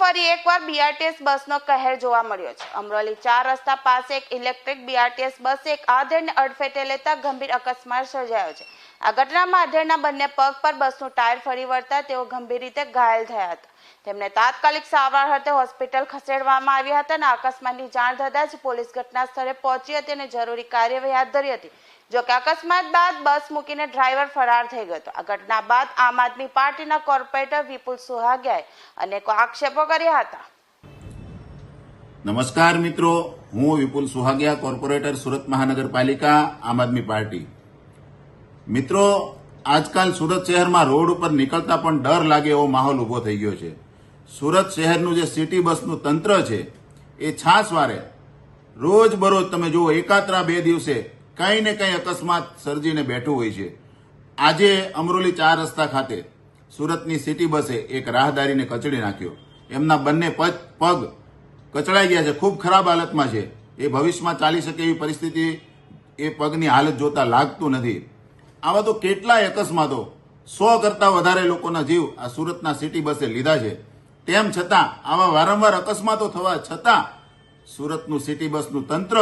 પર બીઆરટીએસ બસનો કહેર જોવા મળ્યો છે. અમરોલી ચાર રસ્તા પાસે એક ઇલેક્ટ્રિક બીઆરટીએસ બસ એક આધેડને અડફેટે લેતા ગંભીર અકસ્માત સર્જાયો છે. આ ઘટનામાં આધેડના બંને પગ પર બસનું ટાયર ફરી વળતા તેઓ ગંભીર રીતે ઘાયલ થયા હતા. તેમને તાત્કાલિક સારવાર અર્થે હોસ્પિટલ ખસેડવામાં આવ્યા હતા અને અકસ્માતની જાણ થતાં જ પોલીસ ઘટના સ્થળે પહોંચી હતી અને જરૂરી કાર્યવાહી હાથ ધરી હતી. જો કે અકસ્માત બાદ બસ મૂકીને ડ્રાઈવર ફરાર થઈ ગયો હતો. આ ઘટના બાદ આમ આદમી પાર્ટીના કોર્પોરેટર વિપુલ સુહાગિયાએ અનેકો આક્ષેપો કર્યા હતા. નમસ્કાર મિત્રો, હું વિપુલ સુહાગિયા, કોર્પોરેટર સુરત મહાનગરપાલિકા, આમ આદમી પાર્ટી. મિત્રો, આજકાલ સુરત શહેરમાં રોડ ઉપર નીકળતા પણ ડર લાગે એવો માહોલ ઊભો થઈ ગયો છે. સુરત શહેરનું જે સિટી બસનું તંત્ર છે, એ છાસવારે રોજ બરોજ તમે જુઓ, એકાત્રા બે દિવસે કંઈ ને કંઈ અકસ્માત સર્જીને બેઠું હોય છે. આજે અમરોલી ચાર રસ્તા ખાતે સુરતની સિટી બસે એક રાહદારીને કચડી નાખ્યો. એમના બંને પગ કચડાઈ ગયા છે, ખૂબ ખરાબ હાલતમાં છે. એ ભવિષ્યમાં ચાલી શકે એવી પરિસ્થિતિ એ પગની હાલત જોતા લાગતું નથી. આવા તો કેટલાય અકસ્માતો, સો કરતાં વધારે લોકોના જીવ આ સુરતના સિટી બસે લીધા છે. તેમ છતાં, આવા વારંવાર અકસ્માતો થવા છતાં સુરતનું સિટી બસનું તંત્ર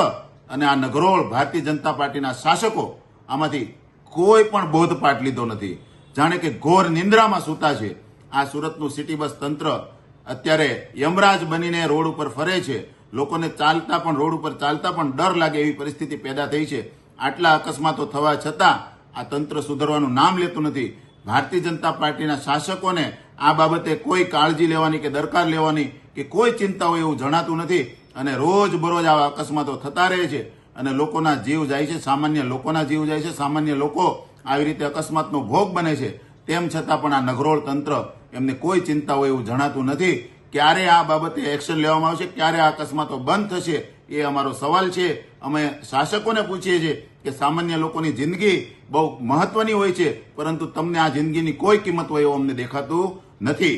અને આ નગરોળ ભારતીય જનતા પાર્ટીના શાસકો આમાંથી કોઈ પણ બોધપાઠ લીધો નથી. જાણે કે ઘોર નિંદ્રામાં સૂતા છે. આ સુરતનું સિટી બસ તંત્ર અત્યારે યમરાજ બનીને રોડ ઉપર ફરે છે. લોકોને ચાલતા પણ, રોડ ઉપર ચાલતા પણ ડર લાગે એવી પરિસ્થિતિ પેદા થઈ છે. આટલા અકસ્માતો થવા છતાં આ તંત્ર સુધરવાનું નામ લેતું નથી. ભારતીય જનતા પાર્ટીના શાસકોને આ બાબતે કોઈ કાળજી લેવાની કે દરકાર લેવાની કે કોઈ ચિંતા હોય એવું જણાતું નથી. અને રોજ બરોજ આવા અકસ્માતો થતા રહે છે અને લોકોના જીવ જાય છે, સામાન્ય લોકોના જીવ જાય છે, સામાન્ય લોકો આવી રીતે અકસ્માતનો ભોગ બને છે. તેમ છતાં પણ આ નગરોળ તંત્ર એમને કોઈ ચિંતા હોય એવું જણાતું નથી. ક્યારે આ બાબતે એક્શન લેવામાં આવશે, ક્યારે આ અકસ્માતો બંધ થશે, એ અમારો સવાલ છે. અમે શાસકોને પૂછીએ છીએ કે સામાન્ય લોકોની જિંદગી બહુ મહત્વની હોય છે, પરંતુ તમને આ જિંદગીની કોઈ કિંમત હોય એવું અમને દેખાતું નથી.